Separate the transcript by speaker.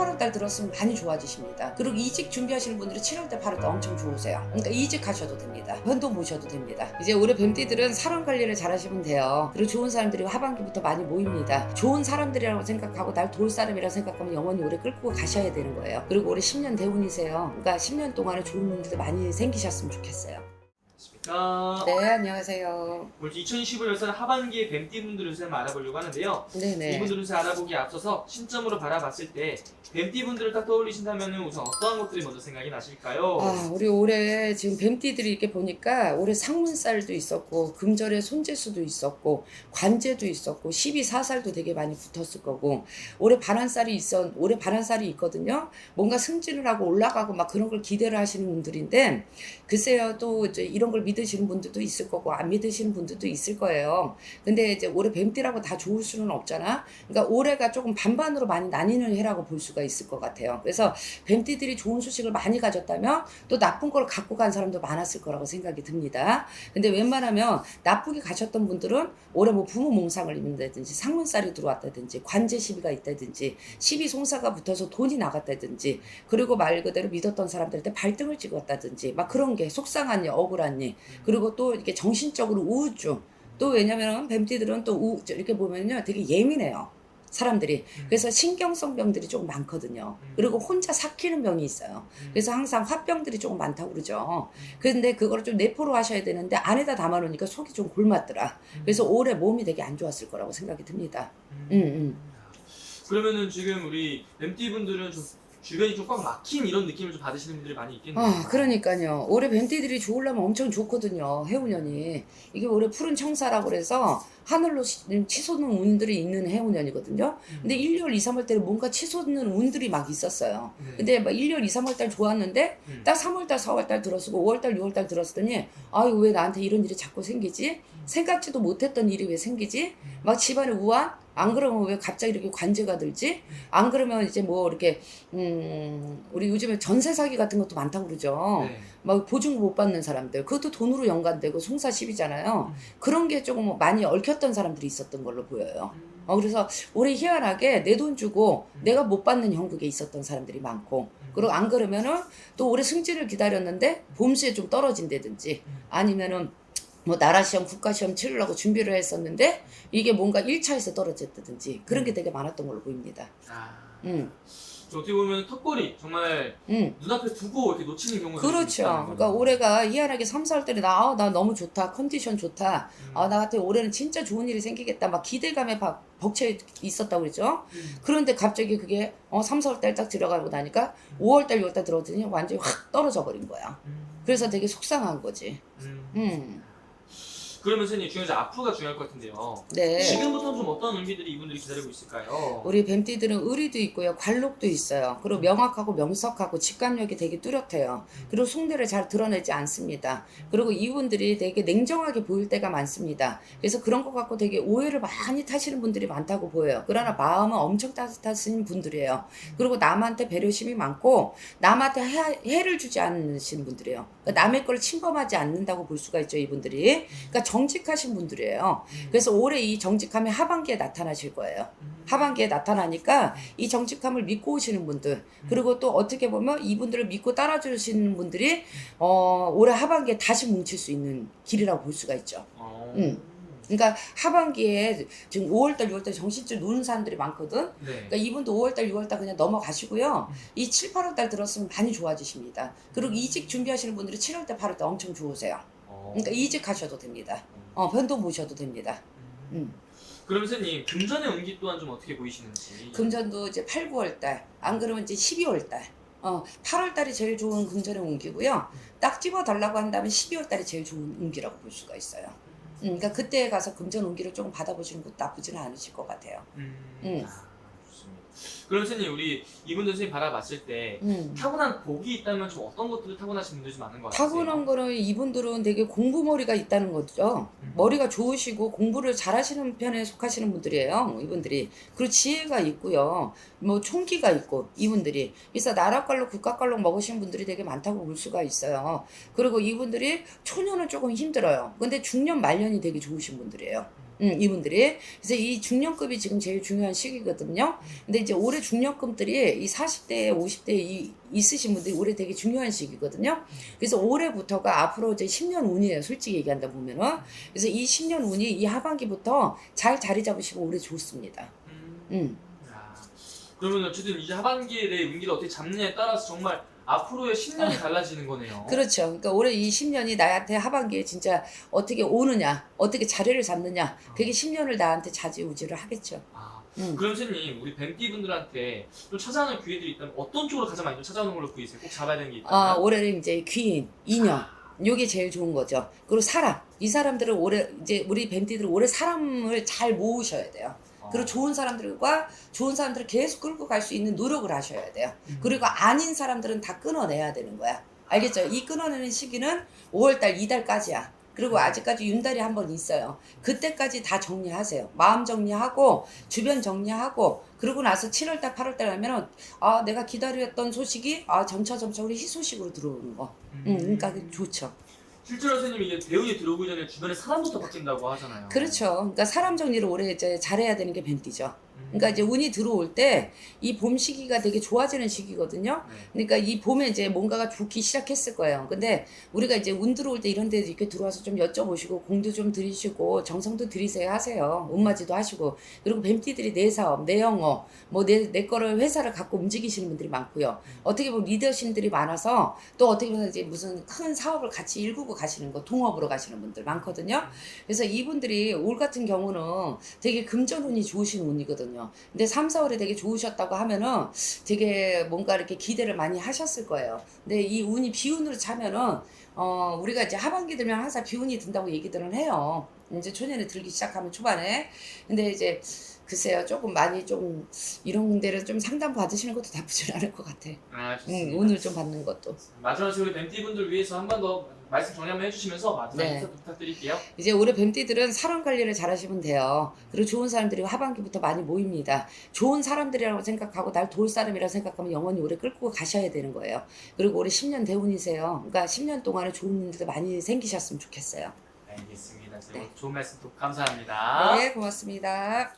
Speaker 1: 8월 달 들었으면 많이 좋아지십니다. 그리고 이직 준비하시는 분들이 7월 달, 8월 달 엄청 좋으세요. 그러니까 이직하셔도 됩니다. 변동 보셔도 됩니다. 이제 올해 뱀띠들은 사람 관리를 잘 하시면 돼요. 그리고 좋은 사람들이 하반기부터 많이 모입니다. 좋은 사람들이라고 생각하고 날 도울 사람이라고 생각하면 영원히 오래 끌고 가셔야 되는 거예요. 그리고 올해 10년 대운이세요. 그러니까 10년 동안에 좋은 분들 많이 생기셨으면 좋겠어요.
Speaker 2: 아,
Speaker 1: 네, 안녕하세요.
Speaker 2: 오늘 2015년산 하반기의 뱀띠 분들을 좀 알아보려고 하는데요.
Speaker 1: 네네.
Speaker 2: 이분들을 좀 알아보기에 앞서서 신점으로 바라봤을 때 뱀띠 분들을 딱 떠올리신다면 우선 어떠한 것들이 먼저 생각이 나실까요?
Speaker 1: 아, 우리 올해 지금 뱀띠들이 이렇게 보니까 올해 상문살도 있었고 금절에 손재수도 있었고 관제도 있었고 12사살도 되게 많이 붙었을 거고 올해 반환살이 있어 올해 반환살이 있거든요. 뭔가 승진을 하고 올라가고 막 그런 걸 기대를 하시는 분들인데 글쎄요 또 이제 이런 걸 믿으시는 분들도 있을 거고 안 믿으시는 분들도 있을 거예요. 근데 이제 올해 뱀띠라고 다 좋을 수는 없잖아. 그러니까 올해가 조금 반반으로 많이 나뉘는 해라고 볼 수가 있을 것 같아요. 그래서 뱀띠들이 좋은 소식을 많이 가졌다면 또 나쁜 걸 갖고 간 사람도 많았을 거라고 생각이 듭니다. 근데 웬만하면 나쁘게 가셨던 분들은 올해 뭐 부모 몽상을 입는다든지 상문살이 들어왔다든지 관제 시비가 있다든지 시비 송사가 붙어서 돈이 나갔다든지 그리고 말 그대로 믿었던 사람들한테 발등을 찍었다든지 막 그런 게 속상한 일, 억울한 일 그리고 또 이렇게 정신적으로 우울증 또 왜냐면 뱀띠들은 또 우, 이렇게 보면요 되게 예민해요. 사람들이
Speaker 2: 음.
Speaker 1: 그래서 신경성 병들이 조금 많거든요.
Speaker 2: 음.
Speaker 1: 그리고 혼자 삭히는 병이 있어요.
Speaker 2: 음.
Speaker 1: 그래서 항상 화병들이 조금 많다고 그러죠. 근데 그거를 좀 내포로 하셔야 되는데 안에다 담아놓으니까 속이 좀 골맞더라.
Speaker 2: 음.
Speaker 1: 그래서 올해 몸이 되게 안 좋았을 거라고 생각이 듭니다.
Speaker 2: 음.
Speaker 1: 음, 음.
Speaker 2: 그러면은 지금 우리 뱀띠분들은 좀 주변이 좀 꽉 막힌 이런 느낌을 좀 받으시는 분들이 많이 있겠네요.
Speaker 1: 아, 그러니까요. 올해 뱀띠들이 좋으려면 엄청 좋거든요. 해운년이. 이게 올해 푸른 청사라고 그래서 하늘로 시- 치솟는 운들이 있는 해운년이거든요.
Speaker 2: 음.
Speaker 1: 근데 1월 2, 3월 때는 뭔가 치솟는 운들이 막 있었어요.
Speaker 2: 네.
Speaker 1: 근데 막 1월 2, 3월 달 좋았는데
Speaker 2: 음.
Speaker 1: 딱 3월 달, 4월 달 들었고 5월 달, 6월 달 들었더니 아유 왜 나한테 이런 일이 자꾸 생기지? 생각지도 못했던 일이 왜 생기지? 막 집안에 우한? 안 그러면 왜 갑자기 이렇게 관제가 들지? 안 그러면 이제 뭐 이렇게 음 우리 요즘에 전세 사기 같은 것도 많다고 그러죠.
Speaker 2: 네.
Speaker 1: 막 보증금 못 받는 사람들 그것도 돈으로 연관되고 송사십이잖아요.
Speaker 2: 음.
Speaker 1: 그런 게 조금 많이 얽혔던 사람들이 있었던 걸로 보여요.
Speaker 2: 음.
Speaker 1: 어, 그래서 올해 희한하게 내 돈 주고
Speaker 2: 음.
Speaker 1: 내가 못 받는 형국에 있었던 사람들이 많고
Speaker 2: 음.
Speaker 1: 그리고 안 그러면은 또 올해 승진을 기다렸는데 봄수에 좀 떨어진다든지
Speaker 2: 음.
Speaker 1: 아니면은 뭐 나라 시험, 국가 시험 치르려고 준비를 했었는데 이게 뭔가 1차에서 떨어졌다든지 그런 게
Speaker 2: 음.
Speaker 1: 되게 많았던 걸로 보입니다.
Speaker 2: 아.
Speaker 1: 음.
Speaker 2: 저 어떻게 보면 턱걸이 정말
Speaker 1: 음.
Speaker 2: 눈앞에 두고 이렇게 놓치는 경우가
Speaker 1: 그렇죠. 그러니까 올해가 희한하게 3, 4월 때는 나, 아, 나 너무 좋다. 컨디션 좋다.
Speaker 2: 음.
Speaker 1: 아, 나 같은 올해는 진짜 좋은 일이 생기겠다. 막 기대감에 박, 벅차 있었다고 그랬죠.
Speaker 2: 음.
Speaker 1: 그런데 갑자기 그게 어 3, 4월 달 딱 들어가고 나니까 5월 달, 6월 달 들어오더니 완전히 확 떨어져 버린 거야.
Speaker 2: 음.
Speaker 1: 그래서 되게 속상한 거지.
Speaker 2: 음.
Speaker 1: 음.
Speaker 2: 그러면 선생님 중요한 앞으로가 중요할 것 같은데요.
Speaker 1: 네.
Speaker 2: 지금부터는 좀 어떤 의미들이 이분들이 기다리고 있을까요?
Speaker 1: 우리 뱀띠들은 의리도 있고요. 관록도 있어요. 그리고 명확하고 명석하고 직감력이 되게 뚜렷해요. 그리고 속내를 잘 드러내지 않습니다. 그리고 이분들이 되게 냉정하게 보일 때가 많습니다. 그래서 그런 것 갖고 되게 오해를 많이 타시는 분들이 많다고 보여요. 그러나 마음은 엄청 따뜻하신 분들이에요. 그리고 남한테 배려심이 많고 남한테 해, 를 주지 않으시는 분들이에요. 그러니까 남의 걸 침범하지 않는다고 볼 수가 있죠. 이분들이. 그러니까 정직하신 분들이에요.
Speaker 2: 음.
Speaker 1: 그래서 올해 이 정직함이 하반기에 나타나실 거예요.
Speaker 2: 음.
Speaker 1: 하반기에 나타나니까 이 정직함을 믿고 오시는 분들 그리고 또 어떻게 보면 이분들을 믿고 따라주시는 분들이 어, 올해 하반기에 다시 뭉칠 수 있는 길이라고 볼 수가 있죠.
Speaker 2: 어.
Speaker 1: 음. 그러니까 하반기에 지금 5월달, 6월달 정신줄 노는 사람들이 많거든.
Speaker 2: 네.
Speaker 1: 그러니까 이분도 5월달, 6월달 그냥 넘어가시고요.
Speaker 2: 음.
Speaker 1: 이 7, 8월달 들었으면 많이 좋아지십니다. 그리고 이직 준비하시는 분들이 7월달, 8월달 엄청 좋으세요.
Speaker 2: 어.
Speaker 1: 그러니까 이직하셔도 됩니다. 어, 변동 보셔도 됩니다.
Speaker 2: 음.
Speaker 1: 음.
Speaker 2: 그럼 선생님 금전의 운기 또한 좀 어떻게 보이시는지.
Speaker 1: 금전도 이제 8, 9월 달, 안 그러면 이제 12월 달. 어, 8월 달이 제일 좋은 금전의 운기고요. 딱 집어 달라고 한다면 12월 달이 제일 좋은 운기라고 볼 수가 있어요. 음, 그러니까 그때 가서 금전 운기를 조금 받아보시는 것도 나쁘지는 않으실 것 같아요.
Speaker 2: 음.
Speaker 1: 음.
Speaker 2: 아, 좋습니다. 그럼 선생님 우리 이분들 선생님 바라봤을 때
Speaker 1: 음.
Speaker 2: 타고난 복이 있다면 좀 어떤 것들을 타고나신 분들이 좀 많은 것 같아요.
Speaker 1: 타고난 거는 이분들은 되게 공부 머리가 있다는 거죠.
Speaker 2: 음.
Speaker 1: 머리가 좋으시고 공부를 잘하시는 편에 속하시는 분들이에요. 이분들이. 그리고 지혜가 있고요. 뭐 총기가 있고 이분들이. 그래서 나라깔로 국가깔로 먹으신 분들이 되게 많다고 볼 수가 있어요. 그리고 이분들이 초년은 조금 힘들어요. 근데 중년 말년이 되게 좋으신 분들이에요. 음, 이분들이. 그래서 이 중년급이 지금 제일 중요한 시기거든요. 근데 이제 올해 중년급들이 이 40대, 50대 이, 있으신 분들이 올해 되게 중요한 시기거든요. 그래서 올해부터가 앞으로 이제 10년 운이에요. 솔직히 얘기한다 보면은. 그래서 이 10년 운이 이 하반기부터 잘 자리 잡으시고 올해 좋습니다.
Speaker 2: 음.
Speaker 1: 음.
Speaker 2: 야, 그러면 어쨌든 이제 하반기에 내 운기를 어떻게 잡느냐에 따라서 정말 앞으로의 10년이 달라지는 거네요.
Speaker 1: 그렇죠. 그러니까 올해 이 10년이 나한테 하반기에 진짜 어떻게 오느냐, 어떻게 자리를 잡느냐, 그게 10년을 나한테 자지우지를 하겠죠.
Speaker 2: 아,
Speaker 1: 음.
Speaker 2: 그럼 선생님 우리 뱀띠 분들한테 좀 찾아오는 기회들이 있다면 어떤 쪽으로 가장 많이 좀 찾아오는 걸로 보이세요? 꼭 잡아야 되는 게 있다면?
Speaker 1: 아, 올해는 이제 귀인, 인연, 요게 제일 좋은 거죠. 그리고 사람. 이 사람들을 올해, 이제 우리 뱀띠들은 올해 사람을 잘 모으셔야 돼요.
Speaker 2: 어.
Speaker 1: 그리고 좋은 사람들과 좋은 사람들을 계속 끌고 갈 수 있는 노력을 하셔야 돼요.
Speaker 2: 음.
Speaker 1: 그리고 아닌 사람들은 다 끊어내야 되는 거야. 알겠죠? 이 끊어내는 시기는 5월달, 이달까지야. 그리고 아직까지 윤달이 한 번 있어요. 그때까지 다 정리하세요. 마음 정리하고, 주변 정리하고, 그러고 나서 7월달, 8월달 하면은, 아, 내가 기다렸던 소식이, 아, 점차 점차 우리 희소식으로 들어오는 거.
Speaker 2: 음.
Speaker 1: 응, 그러니까 그게 좋죠.
Speaker 2: 실제로 선생님 이게 대운이 들어오기 전에 주변에 사람부터 바뀐다고 하잖아요.
Speaker 1: 그렇죠. 그러니까 사람 정리를 올해 이제 잘해야 되는 게 벤띠죠.
Speaker 2: 음.
Speaker 1: 그러니까 이제 운이 들어올 때 이 봄 시기가 되게 좋아지는 시기거든요.
Speaker 2: 네.
Speaker 1: 그러니까 이 봄에 이제 뭔가가 좋기 시작했을 거예요. 근데 우리가 이제 운 들어올 때 이런 데 이렇게 들어와서 좀 여쭤보시고 공도 좀 들이시고 정성도 들이세요 하세요. 운맞이도 하시고 그리고 뱀띠들이 내 사업, 내 영어, 뭐 내 내 거를 회사를 갖고 움직이시는 분들이 많고요. 어떻게 보면 리더신들이 많아서 또 어떻게 보면 이제 무슨 큰 사업을 같이 일구고 가시는 거 동업으로 가시는 분들 많거든요. 그래서 이분들이 올 같은 경우는 되게 금전운이 좋으신 운이거든요. 근데 3, 4월에 되게 좋으셨다고 하면은 되게 뭔가 이렇게 기대를 많이 하셨을 거예요. 근데 이 운이 비운으로 차면은 어 우리가 이제 하반기 들면 항상 비운이 든다고 얘기들은 해요. 이제 초년에 들기 시작하면 초반에. 근데 이제 글쎄요 조금 많이 좀 이런 데를 좀 상담 받으시는 것도 나쁘진 않을 것 같아.
Speaker 2: 아,
Speaker 1: 응,
Speaker 2: 좋습니다.
Speaker 1: 운을 좀 받는 것도.
Speaker 2: 마지막으로 우리 뱀띠 분들 위해서 한 번 더 말씀 정리 한번 해주시면서 마지막
Speaker 1: 네.
Speaker 2: 인사 부탁드릴게요.
Speaker 1: 이제 올해 뱀띠들은 사람 관리를 잘 하시면 돼요. 그리고 좋은 사람들이 하반기부터 많이 모입니다. 좋은 사람들이라고 생각하고 날 도울 사람이라고 생각하면 영원히 오래 끌고 가셔야 되는 거예요. 그리고 올해 10년 대운이세요. 그러니까 10년 동안에 좋은 일들 많이 생기셨으면 좋겠어요.
Speaker 2: 알겠습니다.
Speaker 1: 네.
Speaker 2: 좋은 말씀 또 감사합니다.
Speaker 1: 네, 고맙습니다.